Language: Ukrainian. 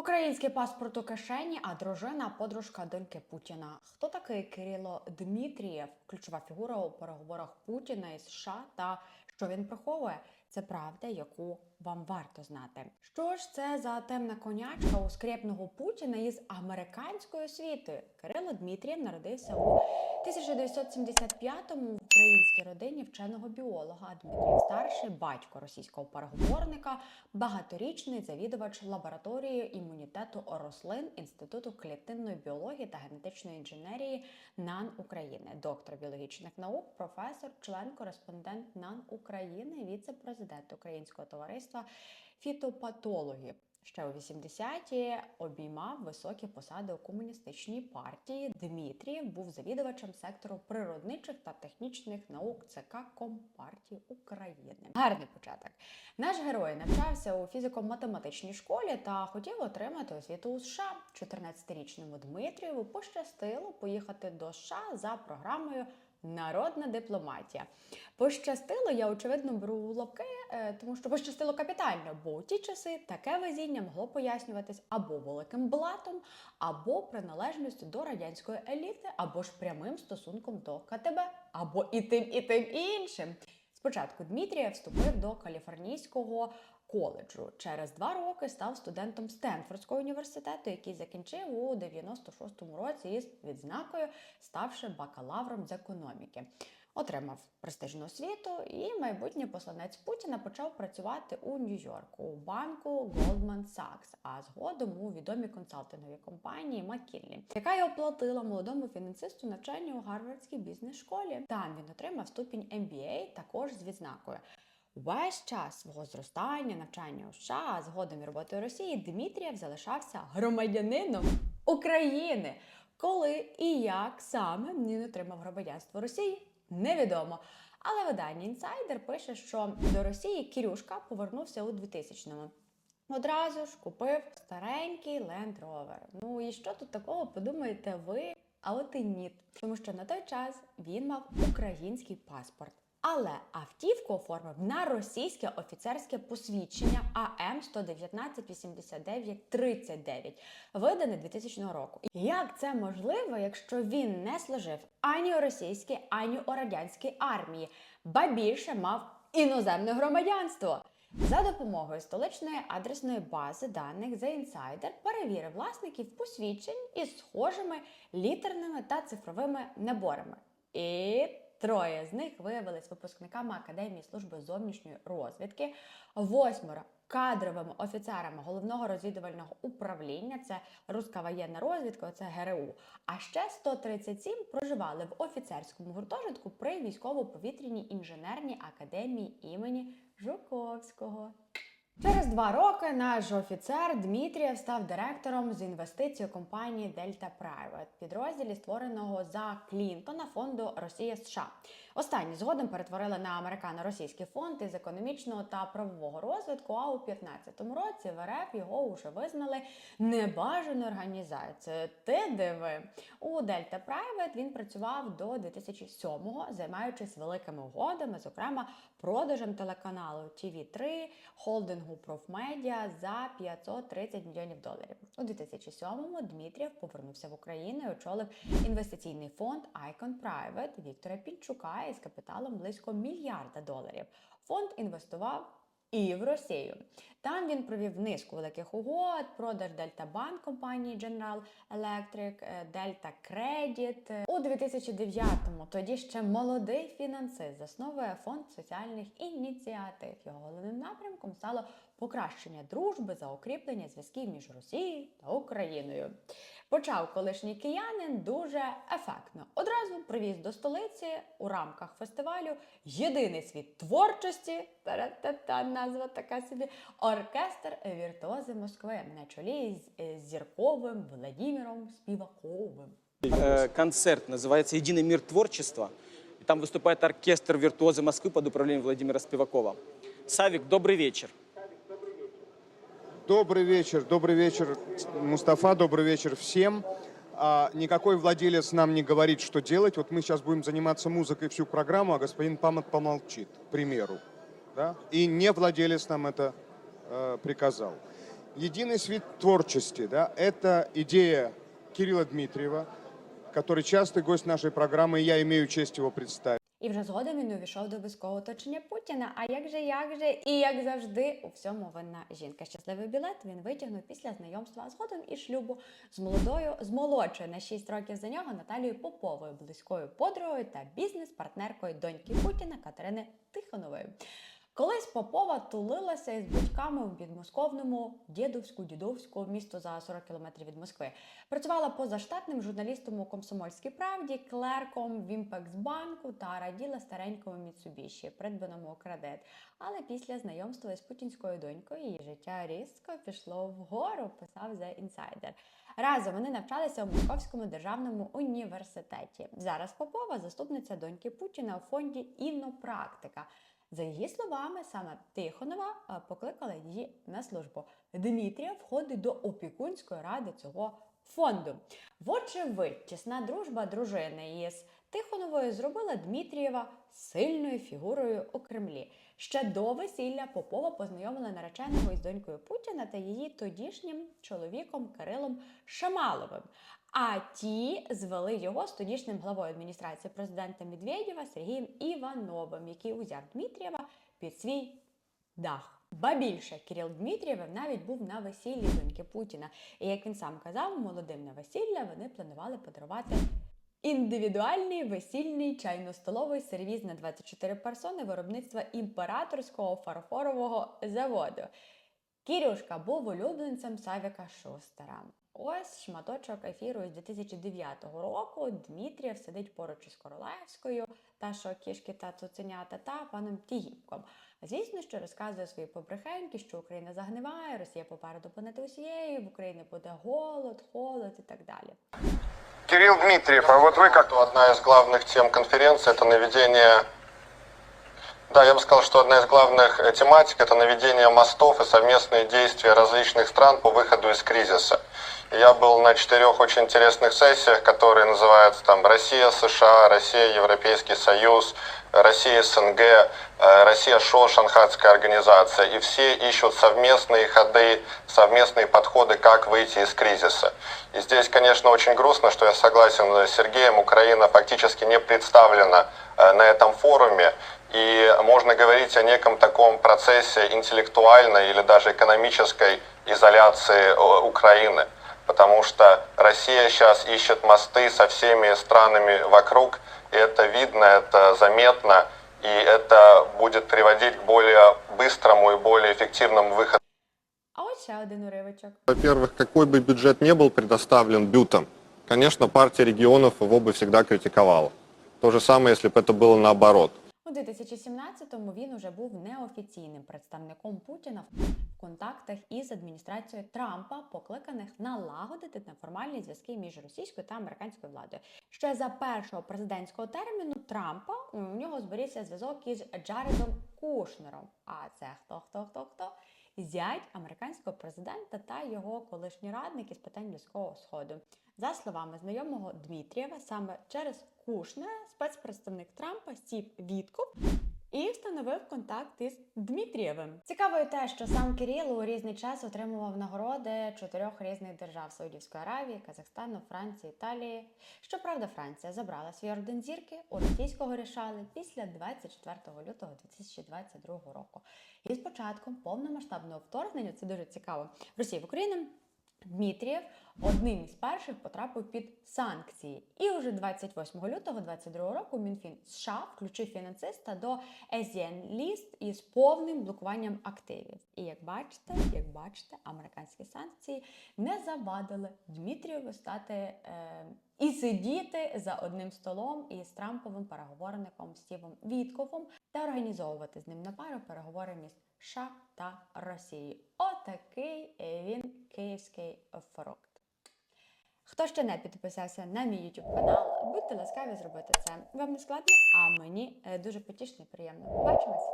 Український паспорт у кишені, а дружина подружка доньки Путіна. Хто такий Кирило Дмитрієв? Ключова фігура у переговорах Путіна і США та що він приховує? Це правда, яку вам варто знати. Що ж це за темна конячка у скрєпного Путіна із американською освітою? Кирило Дмитрієв народився у 1975-му в українській родині вченого біолога. А Дмитрієв старший батько російського переговорника, багаторічний завідувач лабораторії імунітету рослин Інституту клітинної біології та генетичної інженерії НАН України, доктор біологічних наук, професор, член-кореспондент НАН України, віце-президент Українського товариства фітопатологів. Ще у 80-ті обіймав високі посади у комуністичній партії. Дмитрієв був завідувачем сектору природничих та технічних наук ЦК Компартії України. Гарний початок. Наш герой навчався у фізико-математичній школі та хотів отримати освіту у США. 14-річному Дмитрієву пощастило поїхати до США за програмою. Народна дипломатія. Пощастило, я очевидно беру лапки, е, тому що пощастило капітально, бо у ті часи таке везіння могло пояснюватись або великим блатом, або приналежністю до радянської еліти, або ж прямим стосунком до КТБ, або і тим, і тим і іншим. Спочатку Дмитрія вступив до Каліфорнійського коледжу. Через два роки став студентом Стенфордського університету, який закінчив у 96-му році із відзнакою, ставши бакалавром з економіки. Отримав престижну освіту, і майбутній посланець Путіна почав працювати у Нью-Йорку у банку Goldman Sachs, а згодом у відомій консалтинговій компанії McKinsey, яка й оплатила молодому фінансисту навчання у Гарвардській бізнес-школі. Там він отримав ступінь MBA, також з відзнакою. Весь час свого зростання, навчання у США, а згодом і роботи Росії Дмитрієв залишався громадянином України. Коли і як саме він отримав громадянство Росії, невідомо. Але видання інсайдер пише, що до Росії Кірюшка повернувся у 2000-му. Одразу ж купив старенький Land Rover. Ну і що тут такого подумаєте ви? А от і ні. Тому що на той час він мав український паспорт. Але автівку оформив на російське офіцерське посвідчення АМ 119 89 39, видане 2000 року. Як це можливо, якщо він не служив ані у російській, ані у радянській армії, ба більше мав іноземне громадянство? За допомогою столичної адресної бази даних The Insider перевірив власників посвідчень із схожими літерними та цифровими наборами. І Троє з них виявились випускниками Академії служби зовнішньої розвідки, восьмеро кадровими офіцерами головного розвідувального управління, це руська воєнна розвідка, це ГРУ. А ще 137 проживали в офіцерському гуртожитку при військово-повітряній інженерній академії імені Жуковського. Через два роки наш офіцер Дмитрієв став директором з інвестицій компанії Delta Private, підрозділі створеного за Клінтона фонду Росія США. Останні згодом перетворили на американо-російський фонд із економічного та правового розвитку. А у 2015 році в РФ його вже визнали небажаною організацією. Ти диви у Delta Private він працював до 2007-го, займаючись великими угодами, зокрема продажем телеканалу TV3, холдингу Профмедіа за 530 мільйонів доларів. У 2007-му Дмитрієв повернувся в Україну і очолив інвестиційний фонд Icon Private Віктора Пінчука із капіталом близько мільярда доларів. Фонд інвестував. І в Росію там він провів низку великих угод, продаж Дельта Банк компанії General Electric, Дельта Кредіт. У 2009-му тоді ще молодий фінансист засновує фонд соціальних ініціатив. Його головним напрямком стало покращення дружби за укріплення зв'язків між Росією та Україною. Почав колишній киянин дуже ефектно. Одразу привіз до столиці у рамках фестивалю єдиний світ творчості. Та-ра-та-та, назва така собі оркестр віртуози Москви на чолі з е, зірковим Владимиром Співаковим. Э, концерт, называется «Единый мир творчества». И там выступает оркестр «Виртуозы Москвы» под управлением Владимира Спивакова. Савик, добрый вечер. Добрый вечер, добрый вечер, Мустафа, добрый вечер всем. А, никакой владелец нам не говорит, что делать. Вот мы сейчас будем заниматься музыкой всю программу, а господин Памот помолчит, к примеру. Да? И не владелец нам это э, приказал. Единый свет творчести, да, это идея Кирилла Дмитриева, который частый гость нашей программы, и я имею честь его представить. І вже згодом він увійшов до близького оточення Путіна. А як же, як же, і як завжди, у всьому винна жінка. Щасливий білет він витягнув після знайомства згодом і шлюбу з молодою, з молодшою на 6 років за нього Наталією Поповою, близькою подругою та бізнес-партнеркою доньки Путіна Катерини Тихонової. Колись Попова тулилася із батьками у підмосковному дідовську дідовську місто за 40 кілометрів від Москви. Працювала позаштатним журналістом у Комсомольській правді, клерком в Імпексбанку та раділа старенькому Міцубіші, придбаному кредит. Але після знайомства з путінською донькою її життя різко пішло вгору, писав The Insider. Разом вони навчалися у Московському державному університеті. Зараз Попова заступниця доньки Путіна у фонді Іннопрактика. За її словами, саме Тихонова е, покликала її на службу. Дмитрія входить до опікунської ради цього фонду. Вочевидь, тісна дружба дружини із Тихоновою зробила Дмитрієва сильною фігурою у Кремлі. Ще до весілля Попова познайомила нареченого із донькою Путіна та її тодішнім чоловіком Кирилом Шамаловим. А ті звели його з тодішнім главою адміністрації президента Медведєва Сергієм Івановим, який узяв Дмитрієва під свій дах. Ба більше Кирил Дмитрієв навіть був на весіллі доньки Путіна. І як він сам казав, молодим на весілля вони планували подарувати індивідуальний весільний чайно-столовий сервіз на 24 персони виробництва імператорського фарфорового заводу. Кірюшка був улюбленцем Савіка Шустера. Ось шматочок ефіру з 2009 року. Дмитрієв сидить поруч із Королевською, та що кішки та цуценята, та паном Тігіпком. Звісно, що розказує свої побрехеньки, що Україна загниває, Росія попереду планети усієї, в Україні буде голод, холод і так далі. Кирилл Дмитриев, а вот вы как одна из главных тем конференции это наведение да, я бы сказал, что одна из главных э, тематик это наведение мостов и совместные действия различных стран по выходу из кризиса. Я был на четырех очень интересных сессиях, которые называются там Россия, США, Россия, Европейский Союз, Россия, СНГ, э, Россия, ШО, Шанхайская организация. И все ищут совместные ходы, совместные подходы, как выйти из кризиса. И здесь, конечно, очень грустно, что я согласен с Сергеем, Украина фактически не представлена на этом форуме. И можно говорить о неком таком процессе интеллектуальной или даже экономической изоляции э, Украины. Потому что Россия сейчас ищет мосты со всеми странами вокруг, и это видно, это заметно, и это будет приводить к более быстрому и более эффективному выходу А один. Во-первых, какой бы бюджет не был предоставлен бютом, конечно, партия регионов его бы всегда критиковала. То же самое, если бы это было наоборот. У 2017-му він уже був неофіційним представником Путіна в контактах із адміністрацією Трампа, покликаних налагодити неформальні зв'язки між російською та американською владою. Ще за першого президентського терміну Трампа у нього зберігся зв'язок із Джаредом Кушнером. А це хто хто хто хто? Зять американського президента та його колишній радник із питань близького сходу. За словами знайомого Дмитрієва, саме через Кушнера спецпредставник Трампа сів Вітков і встановив контакт із Дмитрієвим. Цікаво і те, що сам Кирило у різний час отримував нагороди чотирьох різних держав Саудівської Аравії, Казахстану, Франції, Італії. Щоправда, Франція забрала свій орден зірки у російського рішали після 24 лютого 2022 року. І з початком повномасштабного вторгнення це дуже цікаво. Росії в Україну Дмитрієв одним із перших потрапив під санкції. І уже 28 лютого 2022 року Мінфін США включив фінансиста до SDN List із повним блокуванням активів. І як бачите, як бачите, американські санкції не завадили Дмитрієву стати е, і сидіти за одним столом із Трамповим переговорником Стівом Вітковим та організовувати з ним на пару переговори між США та Росією. Отакий він київський фрукт. Хто ще не підписався на мій YouTube канал, будьте ласкаві зробити це. Вам не складно, а мені е, дуже потішно і приємно. Побачимось!